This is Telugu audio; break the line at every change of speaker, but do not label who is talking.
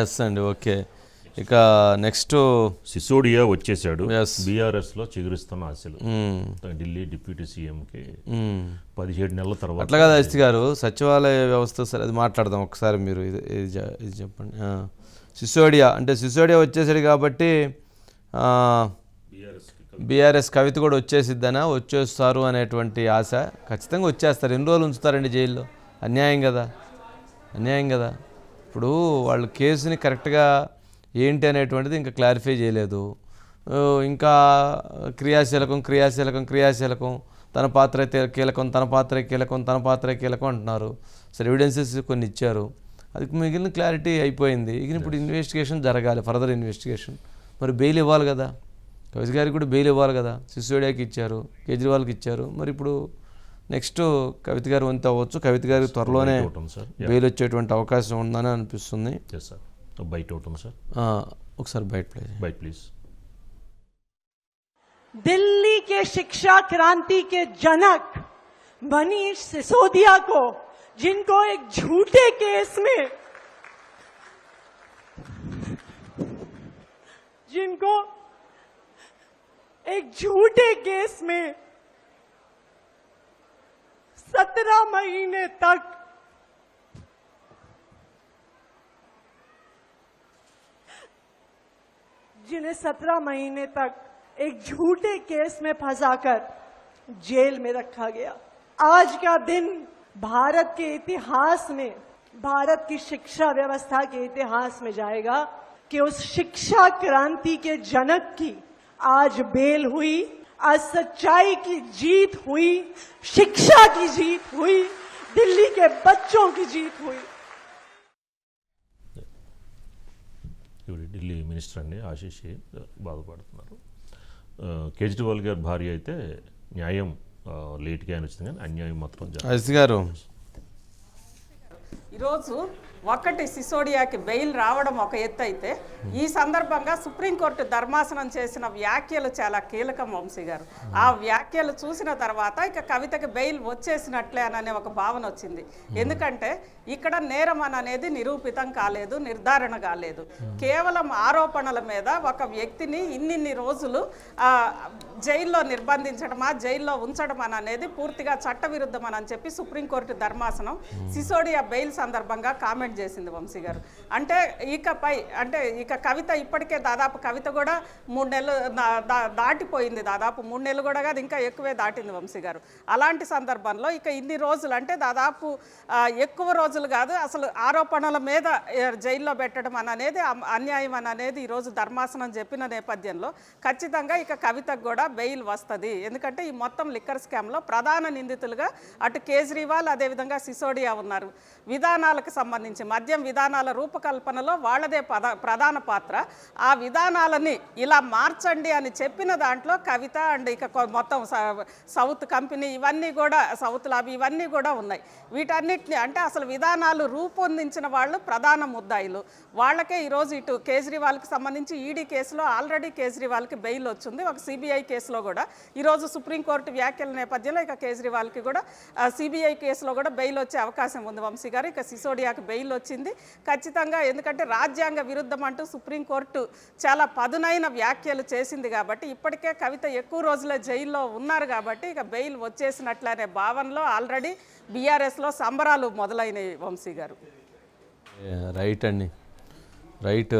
ఎస్ అండి ఓకే ఇక నెక్స్ట్
సిసోడియా వచ్చేసాడు. బీఆర్ఎస్లో చిగురిస్తున్న ఆశలు. ఢిల్లీ డిప్యూటీ సీఎంకి పదిహేడు నెలల తర్వాత
అట్లా కదా అస్తి గారు సచివాలయ వ్యవస్థ సరే అది మాట్లాడదాం ఒకసారి మీరు ఇది ఇది చెప్పండి. సిసోడియా అంటే సిసోడియా వచ్చేసాడు కాబట్టి బీఆర్ఎస్ కవిత కూడా వచ్చేసిద్దనా? వచ్చేస్తారు అనేటువంటి ఆశ. ఖచ్చితంగా వచ్చేస్తారు. ఎన్ని రోజులు ఉంచుతారండి జైల్లో? అన్యాయం కదా. అన్యాయం కదా. ఇప్పుడు వాళ్ళు కేసుని కరెక్ట్గా ఏంటి అనేటువంటిది ఇంకా క్లారిఫై చేయలేదు. ఇంకా క్రియాశీలకం క్రియాశీలకం క్రియాశీలకం తన పాత్ర కీలకం తన పాత్ర కీలకం తన పాత్ర కీలకం అంటున్నారు. సరే ఎవిడెన్సెస్ కొన్ని ఇచ్చారు. అది మిగిలిన క్లారిటీ అయిపోయింది. ఇక ఇప్పుడు ఇన్వెస్టిగేషన్ జరగాలి ఫర్దర్ ఇన్వెస్టిగేషన్ మరి బెయిల్ ఇవ్వాలి కదా? కవిత గారికి కూడా బెయిల్ ఇవ్వాలి కదా? సిసోడియాకి ఇచ్చారు కేజ్రీవాల్కి ఇచ్చారు. మరి ఇప్పుడు నెక్స్ట్ కవిత గారు వంతు అవ్వచ్చు కవిత గారికి త్వరలోనే
బయట ఉంటుంది సార్
బెయిల్ వచ్చేటువంటి అవకాశం ఉందని అనిపిస్తుంది
ఎస్ సార్ బయట ఉంటుంది సార్
ఆ, ఒకసారి బయట ప్లే చేయండి.
బయట ప్లీజ్
दिल्ली के शिक्षा क्रांति के जनक मनीष सिसोदिया को जिनको एक झूठे केस में जिनको एक झूठे केस में सत्रह महीने तक। जिन्हें सत्रह महीने तक एक झूठे केस में फंसाकर जेल में रखा गया। आज का दिन भारत के इतिहास में, भारत की शिक्षा व्यवस्था के इतिहास में जाएगा कि उस शिक्षा क्रांति के जनक की आज बेल हुई आज सच्चाई की जीत हुई शिक्षा की जीत हुई दिल्ली के बच्चों की जीत हुई
ఇవి ఢిల్లీ మినిస్టర్ అండి ఆశీష్ బాధపడుతున్నారు ఆ, కేజ్రీవాల్ గారి భార్య అయితే న్యాయం ఆ, లేట్గా అని వచ్చింది కానీ అన్యాయం మాత్రం జరగదు.
అజిత్ గారు
ఈరోజు ఒక్కటి సిసోడియాకి బెయిల్ రావడం ఒక ఎత్తు అయితే ఈ సందర్భంగా సుప్రీంకోర్టు ధర్మాసనం చేసిన వ్యాఖ్యలు చాలా కీలకం వంశీ గారు. ఆ వ్యాఖ్యలు చూసిన తర్వాత ఇక కవితకి బెయిల్ వచ్చేసినట్లే అనే ఒక భావన వచ్చింది. ఎందుకంటే ఇక్కడ నేరం అని అనేది నిరూపితం కాలేదు నిర్ధారణ కాలేదు. కేవలం ఆరోపణల మీద ఒక వ్యక్తిని ఇన్నిన్ని రోజులు జైల్లో నిర్బంధించడమా జైల్లో ఉంచడం అని అనేది పూర్తిగా చట్టవిరుద్ధం అని చెప్పి సుప్రీంకోర్టు ధర్మాసనం సిసోడియా బెయిల్ సందర్భంగా కామెంట్ చేసింది వంశీ గారు. అంటే ఇకపై అంటే ఇక కవిత ఇప్పటికే దాదాపు కవిత కూడా మూడు నెలలు దాటిపోయింది దాదాపు. మూడు నెలలు కూడా కాదు ఇంకా ఎక్కువే దాటింది వంశీ గారు. అలాంటి సందర్భంలో ఇక ఇన్ని రోజులు అంటే దాదాపు ఎక్కువ రోజులు కాదు అసలు ఆరోపణల మీద జైల్లో పెట్టడం అని అనేది అన్యాయం అని అనేది ఈరోజు ధర్మాసనం చెప్పిన నేపథ్యంలో ఖచ్చితంగా ఇక కవితకు కూడా బెయిల్ వస్తుంది. ఎందుకంటే ఈ మొత్తం లిక్కర్ స్కామ్లో ప్రధాన నిందితులుగా అటు కేజ్రీవాల్ అదేవిధంగా సిసోడియా ఉన్నారు. విధానాలకు సంబంధించి మద్యం విధానాల రూపకల్పనలో వాళ్ళదే పద ప్రధాన పాత్ర. ఆ విధానాలని ఇలా మార్చండి అని చెప్పిన దాంట్లో కవిత అండ్ ఇక మొత్తం సౌత్ కంపెనీ ఇవన్నీ కూడా సౌత్ లాబీ ఇవన్నీ కూడా ఉన్నాయి. వీటన్నిటిని అంటే అసలు విధానాలు రూపొందించిన వాళ్ళు ప్రధాన ముద్దాయిలు. వాళ్ళకే ఈరోజు ఇటు కేజ్రీవాల్కి సంబంధించి ఈడీ కేసులో ఆల్రెడీ కేజ్రీవాల్కి బెయిల్ వచ్చింది. ఒక సిబిఐ కేసులో కూడా. ఈరోజు సుప్రీంకోర్టు వ్యాఖ్యల నేపథ్యంలో ఇక కేజ్రీవాల్కి కూడా సిబిఐ కేసులో కూడా బెయిల్ వచ్చే అవకాశం ఉంది. వంశీ గారు ఇక సిసోడియాకి బెయిల్ వచ్చింది. ఖచ్చితంగా ఎందుకంటే రాజ్యాంగ విరుద్ధం అంటూ సుప్రీంకోర్టు చాలా పదునైన వ్యాఖ్యలు చేసింది కాబట్టి ఇప్పటికే కవిత ఎక్కువ రోజులే జైల్లో ఉన్నారు కాబట్టి ఇక బెయిల్ వచ్చేసినట్లనే భావనలో ఆల్రెడీ బీఆర్ఎస్లో సంబరాలు మొదలైనవి వంశీ గారు.
రైట్ అండి. రైట్